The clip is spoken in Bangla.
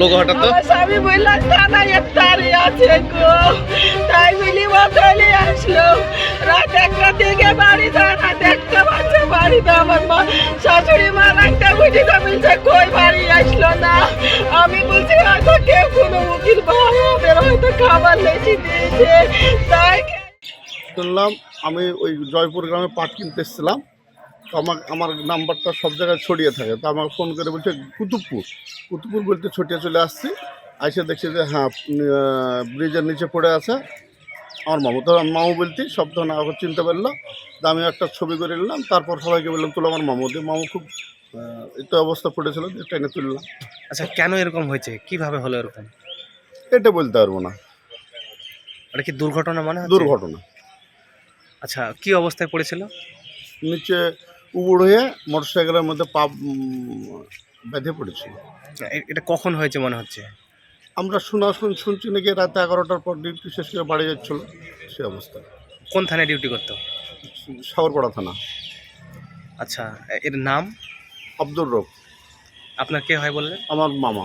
লোক হঠাৎ আমার স্বামী বললাম থানায় তারি আছে গো। তাই বলি বদলে আসলো। রাত একটা থেকে বাড়ি যায় না দেখতে পাচ্ছে বাড়িতে আমার মা শাশুড়ি মা রাখতে বুঝি তো বলছে কই বাড়ি আসলো না? আমি বলছি হয়তো কেউ কোনো উকিল ভাই ওদের হয়তো খাবার লেছি দিয়েছে। তাই শুনলাম আমি ওই জয়পুর গ্রামে পাট কিনতে এসেছিলাম। আমার আমার নাম্বারটা সব জায়গায় ছড়িয়ে থাকে। তো আমাকে ফোন করে বলছে কুতুবপুর। কুতুবপুর বলতে ছটিয়ে চলে আসছি। আইসে দেখছি যে হ্যাঁ ব্রিজের নিচে পড়ে আছে। আমার মামু তো আমার মামু বলতে সব তখন আমাকে চিনতে পারল। তো আমি একটা ছবি করে নিলাম তারপর সবাইকে বললাম তুলো আমার মামু। দিয়ে মামু খুব একটু অবস্থা পড়েছিল যে ট্রেনে তুললাম। আচ্ছা কেন এরকম হয়েছে? কীভাবে হলো এরকম? এটা বলতে পারব না। এটা কি দুর্ঘটনা মানে দুর্ঘটনা। আচ্ছা কি অবস্থায় পড়েছিল? নিচে উবুড় হয়ে মোটর সাইকেলের মধ্যে পা বেঁধে পড়েছিল এটা কখন হয়েছে মনে হচ্ছে? আমরা শোনা শুন শুনছি নাকি রাতে এগারোটার পর ডিউটি শেষ করে বাড়ি যাচ্ছিল সে অবস্থা। কোন থানায় ডিউটি করতো? সাগরপাড়া থানা। আচ্ছা এর নাম? আব্দুর রব। আপনার কে হয় বললেন? আমার মামা।